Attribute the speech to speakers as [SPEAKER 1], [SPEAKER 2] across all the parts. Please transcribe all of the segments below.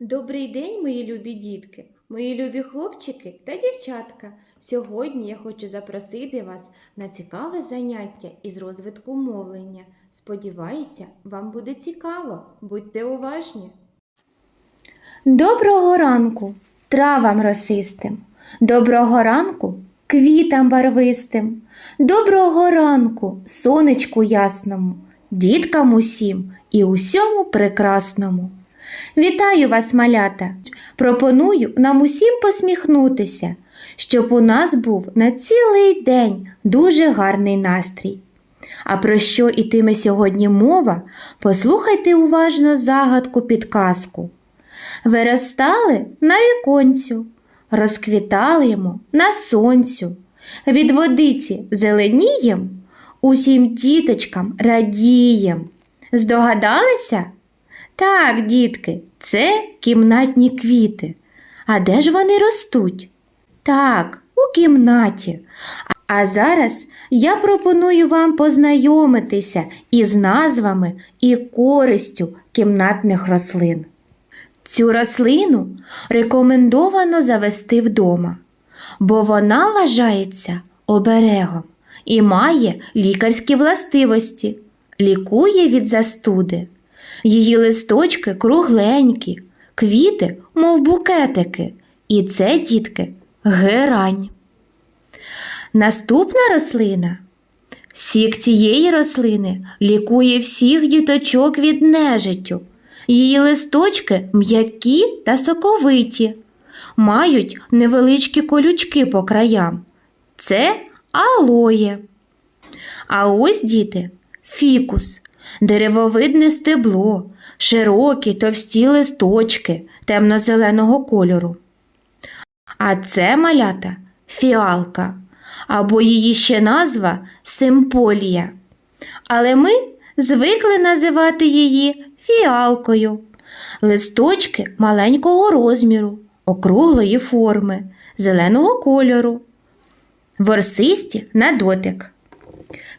[SPEAKER 1] Добрий день, мої любі дітки, мої любі хлопчики та дівчатка. Сьогодні я хочу запросити вас на цікаве заняття із розвитку мовлення. Сподіваюся, вам буде цікаво. Будьте уважні. Доброго ранку травам росистим. Доброго ранку квітам барвистим. Доброго ранку сонечку ясному, діткам усім і усьому прекрасному. Вітаю вас, малята! Пропоную нам усім посміхнутися, щоб у нас був на цілий день дуже гарний настрій. А про що ітиме сьогодні мова, послухайте уважно загадку підказку. Виростали на віконцю, розквітаємо на сонцю, від водиці зеленієм, усім діточкам радієм. Здогадалися? Так, дітки, це кімнатні квіти. А де ж вони ростуть? Так, у кімнаті. А зараз я пропоную вам познайомитися із назвами і користю кімнатних рослин. Цю рослину рекомендовано завести вдома, бо вона вважається оберегом і має лікарські властивості, лікує від застуди. Її листочки кругленькі, квіти, мов букетики, і це, дітки, герань. Наступна рослина. Сік цієї рослини лікує всіх діточок від нежиттю. Її листочки м'які та соковиті, мають невеличкі колючки по краям. Це алоє. А ось діти фікус, деревовидне стебло, широкі товсті листочки темно-зеленого кольору. А це малята фіалка, або її ще назва симполія. Але ми звикли називати її фіалкою. Листочки маленького розміру, округлої форми, зеленого кольору, ворсисті на дотик.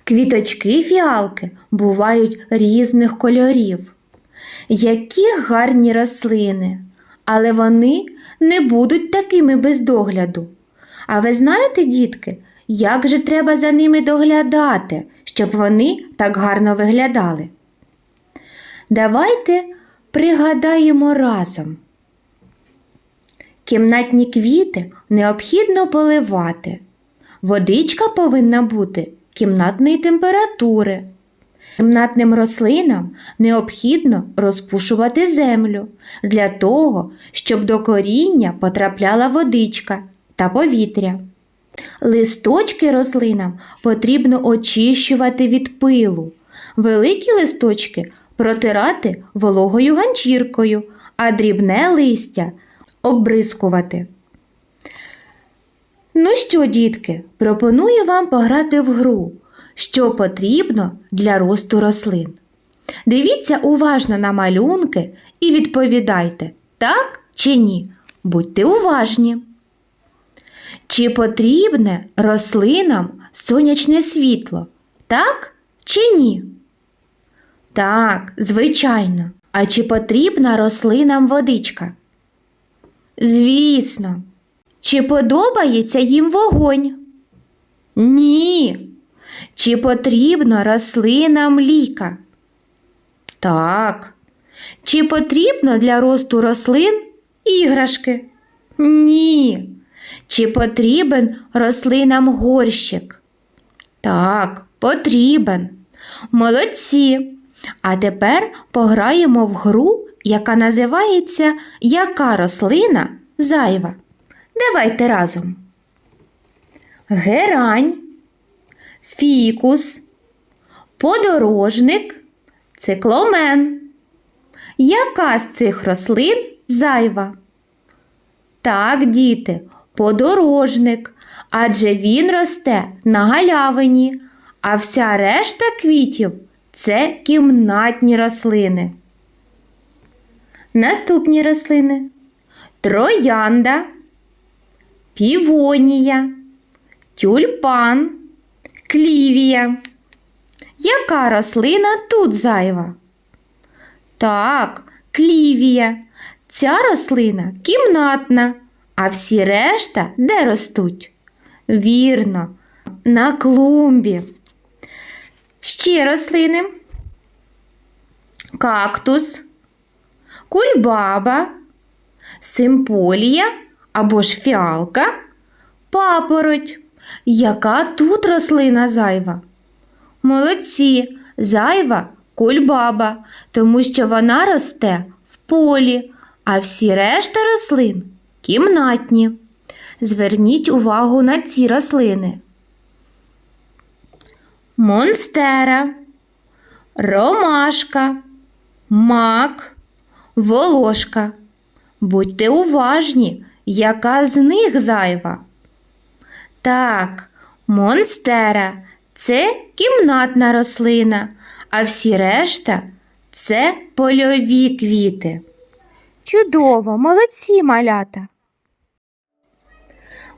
[SPEAKER 1] Квіточки фіалки бувають різних кольорів. Які гарні рослини, але вони не будуть такими без догляду. А ви знаєте, дітки, як же треба за ними доглядати, щоб вони так гарно виглядали? Давайте пригадаємо разом. Кімнатні квіти необхідно поливати. Водичка повинна бути кімнатної температури. Кімнатним рослинам необхідно розпушувати землю для того, щоб до коріння потрапляла водичка та повітря. Листочки рослинам потрібно очищувати від пилу. Великі листочки протирати вологою ганчіркою, а дрібне листя обрискувати. Ну що, дітки, пропоную вам пограти в гру, що потрібно для росту рослин. Дивіться уважно на малюнки і відповідайте, так чи ні. Будьте уважні. Чи потрібне рослинам сонячне світло? Так чи ні? Так, звичайно. А чи потрібна рослинам водичка? Звісно. Чи подобається їм вогонь? Ні. Чи потрібно рослинам ліка? Так. Чи потрібно для росту рослин іграшки? Ні. Чи потрібен рослинам горщик? Так, потрібен. Молодці. А тепер пограємо в гру, яка називається Яка рослина зайва? Давайте разом. Герань, фікус, подорожник, цикломен. Яка з цих рослин зайва? Так, діти, подорожник, адже він росте на галявині, а вся решта квітів це кімнатні рослини. Наступні рослини троянда, півонія, тюльпан, клівія. Яка рослина тут зайва? Так, клівія. Ця рослина кімнатна, а всі решта де ростуть? Вірно, на клумбі. Ще рослини. Кактус, кульбаба, симполія або ж фіалка, папороть. Яка тут рослина зайва? Молодці, зайва кульбаба, тому що вона росте в полі, а всі решта рослин кімнатні. Зверніть увагу на ці рослини. Монстера, ромашка, мак, волошка. Будьте уважні, яка з них зайва. Так, монстера це кімнатна рослина, а всі решта це польові квіти. Чудово, молодці малята.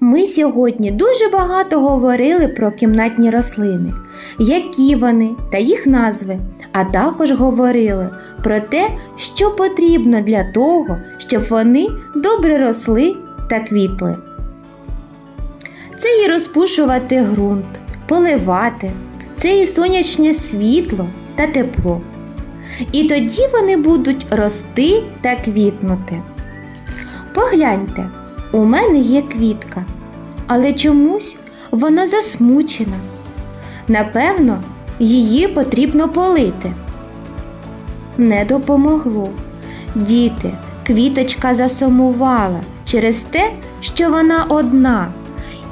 [SPEAKER 1] Ми сьогодні дуже багато говорили про кімнатні рослини, які вони та їх назви, а також говорили про те, що потрібно для того, щоб вони добре росли та квітли. Це і розпушувати ґрунт, поливати, це і сонячне світло та тепло. І тоді вони будуть рости та квітнути. Погляньте, у мене є квітка, але чомусь вона засмучена. Напевно, її потрібно полити. Не допомогло. Діти, квіточка засумувала через те, що вона одна.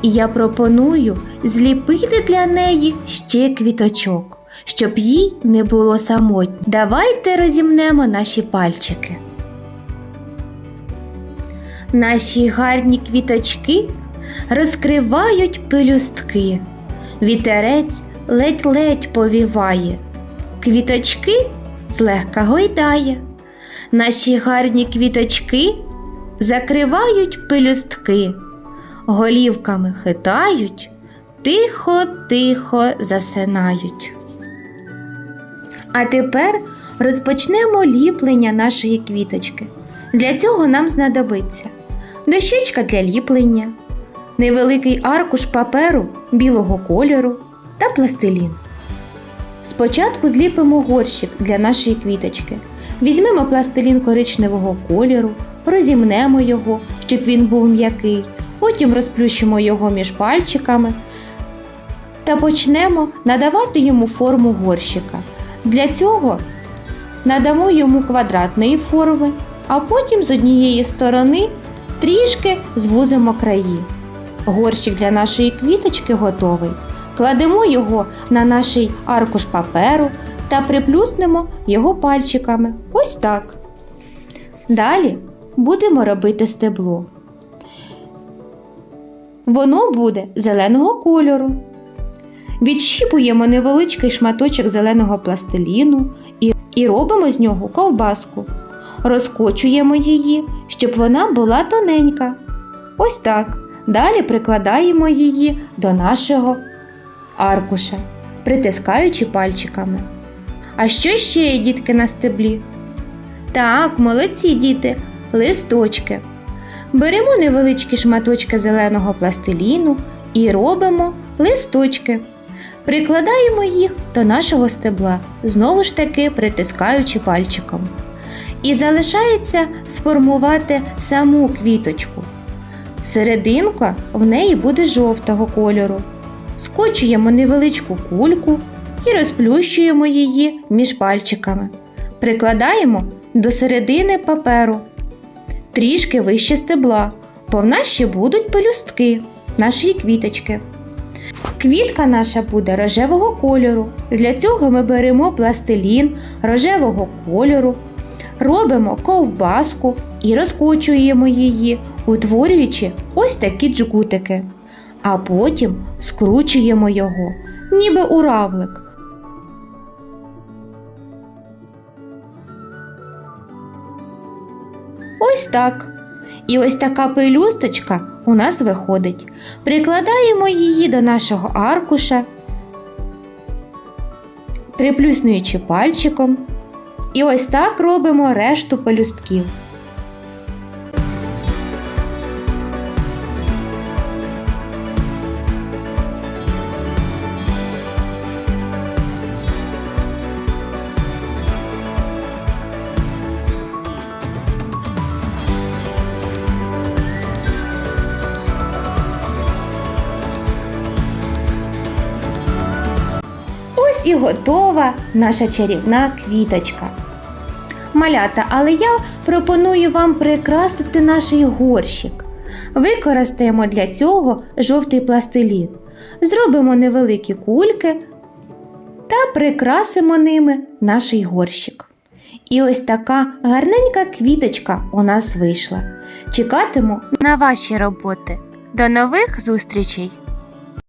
[SPEAKER 1] І я пропоную зліпити для неї ще квіточок, щоб їй не було самотньо. Давайте розімнемо наші пальчики. Наші гарні квіточки розкривають пелюстки. Вітерець ледь-ледь повіває, квіточки злегка гойдає. Наші гарні квіточки закривають пелюстки, голівками хитають, тихо-тихо засинають. А тепер розпочнемо ліплення нашої квіточки. Для цього нам знадобиться дощечка для ліплення, невеликий аркуш паперу білого кольору та пластилін. Спочатку зліпимо горщик для нашої квіточки. Візьмемо пластилін коричневого кольору, розімнемо його, щоб він був м'який, потім розплющимо його між пальчиками та почнемо надавати йому форму горщика. Для цього надамо йому квадратної форми, а потім з однієї сторони трішки звузимо краї. Горщик для нашої квіточки готовий. Кладемо його на наш аркуш паперу та приплюснемо його пальчиками. Ось так. Далі будемо робити стебло. Воно буде зеленого кольору. Відщіпуємо невеличкий шматочок зеленого пластиліну і, і робимо з нього ковбаску. Розкочуємо її, щоб вона була тоненька. Ось так. Далі прикладаємо її до нашого аркуша, притискаючи пальчиками. А що ще є, дітки, на стеблі? Так, молодці діти, листочки. Беремо невеличкі шматочки зеленого пластиліну і робимо листочки. Прикладаємо їх до нашого стебла, знову ж таки притискаючи пальчиком. І залишається сформувати саму квіточку. Серединка в неї буде жовтого кольору. Скочуємо невеличку кульку і розплющуємо її між пальчиками. Прикладаємо до середини паперу, трішки вище стебла, бо в нас ще будуть пелюстки нашої квіточки. Квітка наша буде рожевого кольору. Для цього ми беремо пластилін рожевого кольору, робимо ковбаску і розкочуємо її, утворюючи ось такі джгутики. А потім скручуємо його, ніби у равлик. Ось так. І ось така пелюсточка у нас виходить. Прикладаємо її до нашого аркуша, приплюснуючи пальчиком. І ось так робимо решту пелюстків. І готова наша чарівна квіточка. Малята, але я пропоную вам прикрасити наш горщик. Використаємо для цього жовтий пластилін. Зробимо невеликі кульки та прикрасимо ними наш горщик. І ось така гарненька квіточка у нас вийшла. Чекатиму на ваші роботи. До нових зустрічей!